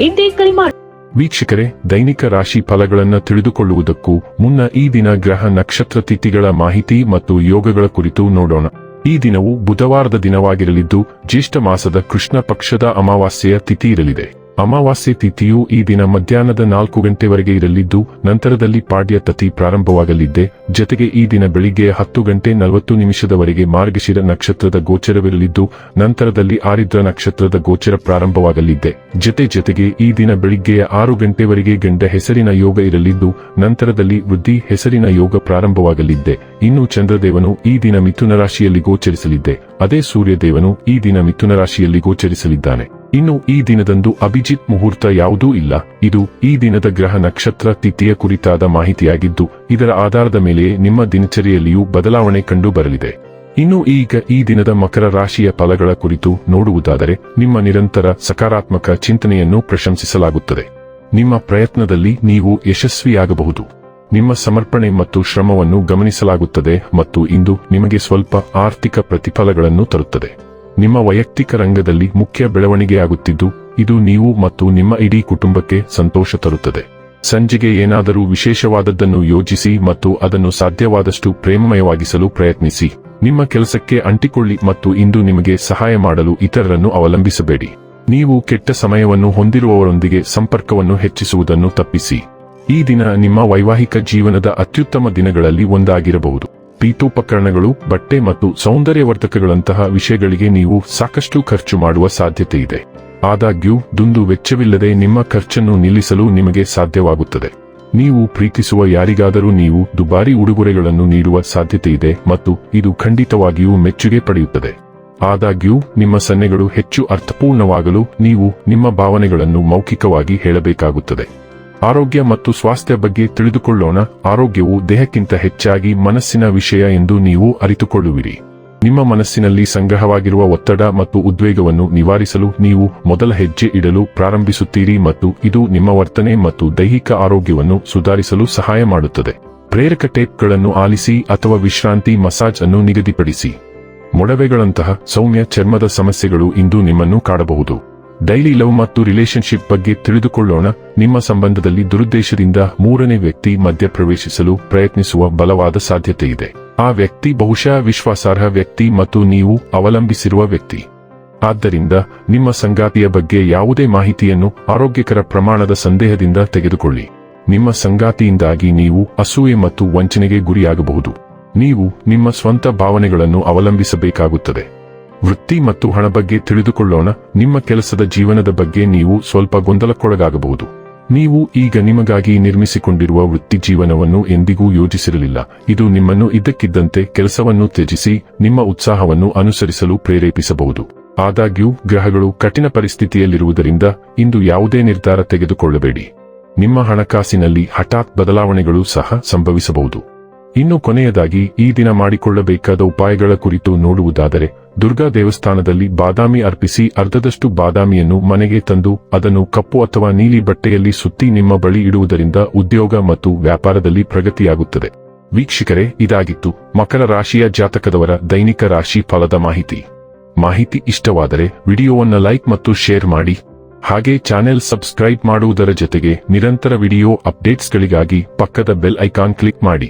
ಎಂದೇ ಕರೆ ಮಾಡಿ. ವೀಕ್ಷಕರೇ, ದೈನಿಕ ರಾಶಿ ಫಲಗಳನ್ನು ತಿಳಿದುಕೊಳ್ಳುವುದಕ್ಕೂ ಮುನ್ನ ಈ ದಿನ ಗ್ರಹ ನಕ್ಷತ್ರ ತಿಥಿಗಳ ಮಾಹಿತಿ ಮತ್ತು ಯೋಗಗಳ ಕುರಿತು ನೋಡೋಣ. ಈ ದಿನವು ಬುಧವಾರದ ದಿನವಾಗಿರಲಿದ್ದು, ಜ್ಯೇಷ್ಠ ಮಾಸದ ಕೃಷ್ಣ ಪಕ್ಷದ ಅಮಾವಾಸ್ಯೆಯ ತಿಥಿ ಇರಲಿದೆ. ಅಮಾವಾಸ್ಯೆ ತಿಥಿಯು ಈ ದಿನ ಮಧ್ಯಾಹ್ನದ ನಾಲ್ಕು ಗಂಟೆವರೆಗೆ ಇರಲಿದ್ದು, ನಂತರದಲ್ಲಿ ಪಾಡ್ಯ ತತಿ ಪ್ರಾರಂಭವಾಗಲಿದ್ದೆ. ಜತೆಗೆ ಈ ದಿನ ಬೆಳಿಗ್ಗೆ ಹತ್ತು ಗಂಟೆ ನಲವತ್ತು ನಿಮಿಷದವರೆಗೆ ಮಾರ್ಗಶಿರ ನಕ್ಷತ್ರದ ಗೋಚರವಿರಲಿದ್ದು, ನಂತರದಲ್ಲಿ ಆರಿದ್ರ ನಕ್ಷತ್ರದ ಗೋಚರ ಪ್ರಾರಂಭವಾಗಲಿದ್ದೆ. ಜತೆ ಜೊತೆಗೆ ಈ ದಿನ ಬೆಳಿಗ್ಗೆಯ ಆರು ಗಂಟೆವರೆಗೆ ಗಂಡ ಹೆಸರಿನ ಯೋಗ ಇರಲಿದ್ದು, ನಂತರದಲ್ಲಿ ವೃದ್ಧಿ ಹೆಸರಿನ ಯೋಗ ಪ್ರಾರಂಭವಾಗಲಿದ್ದೆ. ಇನ್ನು ಚಂದ್ರದೇವನು ಈ ದಿನ ಮಿಥುನ ರಾಶಿಯಲ್ಲಿ ಗೋಚರಿಸಲಿದ್ದೆ. ಅದೇ ಸೂರ್ಯದೇವನು ಈ ದಿನ ಮಿಥುನ ರಾಶಿಯಲ್ಲಿ ಗೋಚರಿಸಲಿದ್ದಾನೆ. ಇನ್ನು ಈ ದಿನದಂದು ಅಭಿಜಿತ್ ಮುಹೂರ್ತ ಯಾವುದೂ ಇಲ್ಲ. ಇದು ಈ ದಿನದ ಗ್ರಹ ನಕ್ಷತ್ರ ತಿಥಿಯ ಕುರಿತಾದ ಮಾಹಿತಿಯಾಗಿದ್ದು, ಇದರ ಆಧಾರದ ಮೇಲೆ ನಿಮ್ಮ ದಿನಚರಿಯಲ್ಲಿಯೂ ಬದಲಾವಣೆ ಕಂಡು ಬರಲಿದೆ. ಇನ್ನು ಈಗ ಈ ದಿನದ ಮಕರ ರಾಶಿಯ ಫಲಗಳ ಕುರಿತು ನೋಡುವುದಾದರೆ, ನಿಮ್ಮ ನಿರಂತರ ಸಕಾರಾತ್ಮಕ ಚಿಂತನೆಯನ್ನು ಪ್ರಶಂಸಿಸಲಾಗುತ್ತದೆ. ನಿಮ್ಮ ಪ್ರಯತ್ನದಲ್ಲಿ ನೀವು ಯಶಸ್ವಿಯಾಗಬಹುದು. ನಿಮ್ಮ ಸಮರ್ಪಣೆ ಮತ್ತು ಶ್ರಮವನ್ನು ಗಮನಿಸಲಾಗುತ್ತದೆ ಮತ್ತು ಇಂದು ನಿಮಗೆ ಸ್ವಲ್ಪ ಆರ್ಥಿಕ ಪ್ರತಿಫಲಗಳನ್ನು ತರುತ್ತದೆ. ನಿಮ್ಮ ವೈಯಕ್ತಿಕ ರಂಗದಲ್ಲಿ ಮುಖ್ಯ ಬೆಳವಣಿಗೆಯಾಗುತ್ತಿದ್ದು, ಇದು ನೀವು ಮತ್ತು ನಿಮ್ಮ ಇಡೀ ಕುಟುಂಬಕ್ಕೆ ಸಂತೋಷ ತರುತ್ತದೆ. ಸಂಜೆಗೆ ಏನಾದರೂ ವಿಶೇಷವಾದದ್ದನ್ನು ಯೋಜಿಸಿ ಮತ್ತು ಅದನ್ನು ಸಾಧ್ಯವಾದಷ್ಟು ಪ್ರೇಮಮಯವಾಗಿಸಲು ಪ್ರಯತ್ನಿಸಿ. ನಿಮ್ಮ ಕೆಲಸಕ್ಕೆ ಅಂಟಿಕೊಳ್ಳಿ ಮತ್ತು ಇಂದು ನಿಮಗೆ ಸಹಾಯ ಮಾಡಲು ಇತರರನ್ನು ಅವಲಂಬಿಸಬೇಡಿ. ನೀವು ಕೆಟ್ಟ ಸಮಯವನ್ನು ಹೊಂದಿರುವವರೊಂದಿಗೆ ಸಂಪರ್ಕವನ್ನು ಹೆಚ್ಚಿಸುವುದನ್ನು ತಪ್ಪಿಸಿ. ಈ ದಿನ ನಿಮ್ಮ ವೈವಾಹಿಕ ಜೀವನದ ಅತ್ಯುತ್ತಮ ದಿನಗಳಲ್ಲಿ ಒಂದಾಗಿರಬಹುದು. ಪೀಠೋಪಕರಣಗಳು, ಬಟ್ಟೆ ಮತ್ತು ಸೌಂದರ್ಯವರ್ಧಕಗಳಂತಹ ವಿಷಯಗಳಿಗೆ ನೀವು ಸಾಕಷ್ಟು ಖರ್ಚು ಮಾಡುವ ಸಾಧ್ಯತೆ ಇದೆ. ಆದಾಗ್ಯೂ, ದುಂದು ವೆಚ್ಚವಿಲ್ಲದೆ ನಿಮ್ಮ ಖರ್ಚನ್ನು ನಿಲ್ಲಿಸಲು ನಿಮಗೆ ಸಾಧ್ಯವಾಗುತ್ತದೆ. ನೀವು ಪ್ರೀತಿಸುವ ಯಾರಿಗಾದರೂ ನೀವು ದುಬಾರಿ ಉಡುಗೊರೆಗಳನ್ನು ನೀಡುವ ಸಾಧ್ಯತೆ ಇದೆ ಮತ್ತು ಇದು ಖಂಡಿತವಾಗಿಯೂ ಮೆಚ್ಚುಗೆ ಪಡೆಯುತ್ತದೆ. ಆದಾಗ್ಯೂ, ನಿಮ್ಮ ಸನ್ನೆಗಳು ಹೆಚ್ಚು ಅರ್ಥಪೂರ್ಣವಾಗಲು ನೀವು ನಿಮ್ಮ ಭಾವನೆಗಳನ್ನು ಮೌಖಿಕವಾಗಿ ಹೇಳಬೇಕಾಗುತ್ತದೆ. ಆರೋಗ್ಯ ಮತ್ತು ಸ್ವಾಸ್ಥ್ಯ ಬಗ್ಗೆ ತಿಳಿದುಕೊಳ್ಳೋಣ. ಆರೋಗ್ಯವು ದೇಹಕ್ಕಿಂತ ಹೆಚ್ಚಾಗಿ ಮನಸ್ಸಿನ ವಿಷಯ ಎಂದು ನೀವು ಅರಿತುಕೊಳ್ಳುವಿರಿ. ನಿಮ್ಮ ಮನಸ್ಸಿನಲ್ಲಿ ಸಂಗ್ರಹವಾಗಿರುವ ಒತ್ತಡ ಮತ್ತು ಉದ್ವೇಗವನ್ನು ನಿವಾರಿಸಲು ನೀವು ಮೊದಲ ಹೆಜ್ಜೆ ಇಡಲು ಪ್ರಾರಂಭಿಸುತ್ತೀರಿ ಮತ್ತು ಇದು ನಿಮ್ಮ ವರ್ತನೆ ಮತ್ತು ದೈಹಿಕ ಆರೋಗ್ಯವನ್ನು ಸುಧಾರಿಸಲು ಸಹಾಯ ಮಾಡುತ್ತದೆ. ಪ್ರೇರಕ ಟೇಪ್ಗಳನ್ನು ಆಲಿಸಿ ಅಥವಾ ವಿಶ್ರಾಂತಿ ಮಸಾಜ್ ಅನ್ನು ನಿಗದಿಪಡಿಸಿ. ಮೊಡವೆಗಳಂತಹ ಸೌಮ್ಯ ಚರ್ಮದ ಸಮಸ್ಯೆಗಳು ಇಂದು ನಿಮ್ಮನ್ನು ಕಾಡಬಹುದು. ಡೈಲಿ ಲವ್ ಮತ್ತು ರಿಲೇಶನ್ಶಿಪ್ ಬಗ್ಗೆ ತಿಳಿದುಕೊಳ್ಳೋಣ. ನಿಮ್ಮ ಸಂಬಂಧದಲ್ಲಿ ದುರುದ್ದೇಶದಿಂದ ಮೂರನೇ ವ್ಯಕ್ತಿ ಮಧ್ಯಪ್ರವೇಶಿಸಲು ಪ್ರಯತ್ನಿಸುವ ಬಲವಾದ ಸಾಧ್ಯತೆ ಇದೆ. ಆ ವ್ಯಕ್ತಿ ಬಹುಶಃ ವಿಶ್ವಾಸಾರ್ಹ ವ್ಯಕ್ತಿ ಮತ್ತು ನೀವು ಅವಲಂಬಿಸಿರುವ ವ್ಯಕ್ತಿ. ಆದ್ದರಿಂದ ನಿಮ್ಮ ಸಂಗಾತಿಯ ಬಗ್ಗೆ ಯಾವುದೇ ಮಾಹಿತಿಯನ್ನು ಆರೋಗ್ಯಕರ ಪ್ರಮಾಣದ ಸಂದೇಹದಿಂದ ತೆಗೆದುಕೊಳ್ಳಿ. ನಿಮ್ಮ ಸಂಗಾತಿಯಿಂದಾಗಿ ನೀವು ಅಸೂಯೆ ಮತ್ತು ವಂಚನೆಗೆ ಗುರಿಯಾಗಬಹುದು. ನೀವು ನಿಮ್ಮ ಸ್ವಂತ ಭಾವನೆಗಳನ್ನು ಅವಲಂಬಿಸಬೇಕಾಗುತ್ತದೆ. ವೃತ್ತಿ ಮತ್ತು ಹಣ ಬಗ್ಗೆ ತಿಳಿದುಕೊಳ್ಳೋಣ. ನಿಮ್ಮ ಕೆಲಸದ ಜೀವನದ ಬಗ್ಗೆ ನೀವು ಸ್ವಲ್ಪ ಗೊಂದಲಕ್ಕೊಳಗಾಗಬಹುದು. ನೀವು ಈಗ ನಿಮಗಾಗಿ ನಿರ್ಮಿಸಿಕೊಂಡಿರುವ ವೃತ್ತಿ ಜೀವನವನ್ನು ಎಂದಿಗೂ ಯೋಜಿಸಿರಲಿಲ್ಲ. ಇದು ನಿಮ್ಮನ್ನು ಇದ್ದಕ್ಕಿದ್ದಂತೆ ಕೆಲಸವನ್ನು ತ್ಯಜಿಸಿ, ನಿಮ್ಮ ಉತ್ಸಾಹವನ್ನು ಅನುಸರಿಸಲು ಪ್ರೇರೇಪಿಸಬಹುದು. ಆದಾಗ್ಯೂ, ಗ್ರಹಗಳು ಕಠಿಣ ಪರಿಸ್ಥಿತಿಯಲ್ಲಿರುವುದರಿಂದ ಇಂದು ಯಾವುದೇ ನಿರ್ಧಾರ ತೆಗೆದುಕೊಳ್ಳಬೇಡಿ. ನಿಮ್ಮ ಹಣಕಾಸಿನಲ್ಲಿ ಹಠಾತ್ ಬದಲಾವಣೆಗಳು ಸಹ ಸಂಭವಿಸಬಹುದು. ಇನ್ನು ಕೊನೆಯದಾಗಿ, ಈ ದಿನ ಮಾಡಿಕೊಳ್ಳಬೇಕಾದ ಉಪಾಯಗಳ ಕುರಿತು ನೋಡುವುದಾದರೆ ದುರ್ಗಾ ದೇವಸ್ಥಾನದಲ್ಲಿ ಬಾದಾಮಿ ಅರ್ಪಿಸಿ ಅರ್ಧದಷ್ಟು ಬಾದಾಮಿಯನ್ನು ಮನೆಗೆ ತಂದು ಅದನ್ನು ಕಪ್ಪು ಅಥವಾ ನೀಲಿ ಬಟ್ಟೆಯಲ್ಲಿ ಸುತ್ತಿ ನಿಮ್ಮ ಬಳಿ ಇಡುವುದರಿಂದ ಉದ್ಯೋಗ ಮತ್ತು ವ್ಯಾಪಾರದಲ್ಲಿ ಪ್ರಗತಿಯಾಗುತ್ತದೆ. ವೀಕ್ಷಕರೇ, ಇದಾಗಿತ್ತು ಮಕರ ರಾಶಿಯ ಜಾತಕದವರ ದೈನಿಕ ರಾಶಿ ಫಲದ ಮಾಹಿತಿ. ಮಾಹಿತಿ ಇಷ್ಟವಾದರೆ ವಿಡಿಯೋವನ್ನು ಲೈಕ್ ಮತ್ತು ಶೇರ್ ಮಾಡಿ. ಹಾಗೆ ಚಾನೆಲ್ ಸಬ್ಸ್ಕ್ರೈಬ್ ಮಾಡುವುದರ ಜೊತೆಗೆ ನಿರಂತರ ವಿಡಿಯೋ ಅಪ್ಡೇಟ್ಸ್ಗಳಿಗಾಗಿ ಪಕ್ಕದ ಬೆಲ್ ಐಕಾನ್ ಕ್ಲಿಕ್ ಮಾಡಿ.